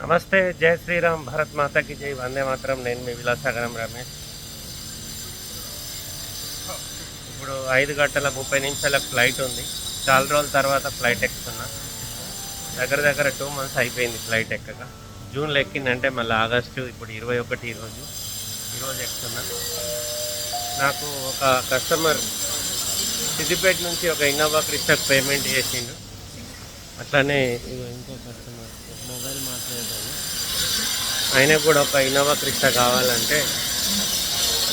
నమస్తే జయ శ్రీరామ్ భారత్ మాతకి జై వందే మాత్రం. నేను మీ విలాసాగరం రమేష్. ఇప్పుడు ఐదు గంటల ముప్పై నిమిషాల ఫ్లైట్ ఉంది. చాలా రోజుల తర్వాత ఫ్లైట్ ఎక్కుతున్నా. దగ్గర దగ్గర టూ మంత్స్ అయిపోయింది ఫ్లైట్ ఎక్కక. జూన్లో ఎక్కిందంటే మళ్ళీ ఆగస్టు ఇప్పుడు ఇరవై ఒకటి ఈరోజు. ఈరోజు ఎక్కుతున్నా. నాకు ఒక కస్టమర్ సిద్దిపేట నుంచి ఒక ఇన్నోవా క్రిస్టక్ పేమెంట్ చేసిండు. అట్లానే ఇంకో కస్టమర్. ఆయన కూడా ఒక ఇన్నోవా క్రిస్టా కావాలంటే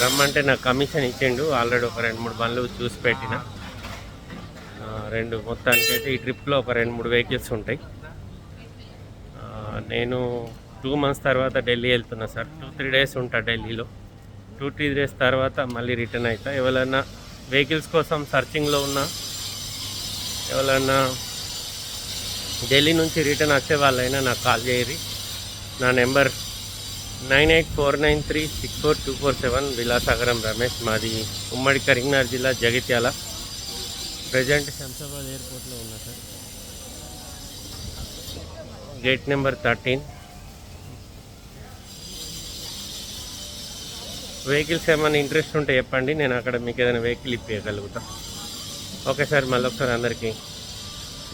రమ్మంటే నాకు కమిషన్ ఇచ్చిండు. ఆల్రెడీ ఒక రెండు మూడు బండ్లు చూసి పెట్టిన. రెండు మొత్తానికి అయితే ఈ ట్రిప్లో ఒక రెండు మూడు వెహికల్స్ ఉంటాయి. నేను టూ మంత్స్ తర్వాత ఢిల్లీ వెళ్తున్నా సార్. టూ త్రీ డేస్ ఉంటా ఢిల్లీలో. టూ త్రీ డేస్ తర్వాత మళ్ళీ రిటర్న్ అవుతా ఎవరైనా వెహికల్స్ కోసం సర్చింగ్లో ఉన్నా ఎవరైనా ఢిల్లీ నుంచి రిటర్న్ వచ్చే వాళ్ళైనా నాకు కాల్ చేయరు. నా number nine eight four nine three six four two four seven Vilasagaram Ramesh మాది ఉమ్మడి కరీంనగర్ జిల్లా జగిత్యాల. ప్రజెంట్ శంషాబాద్ ఎయిర్పోర్ట్లో ఉన్నా sir. Gate number thirteen. Vehicles ఏమైనా ఇంట్రెస్ట్ ఉంటే చెప్పండి నేను అక్కడ మీకు ఏదైనా వెహికల్ ఇప్పించగలుగుతా ఓకే సార్ మళ్ళీ ఒకసారి అందరికీ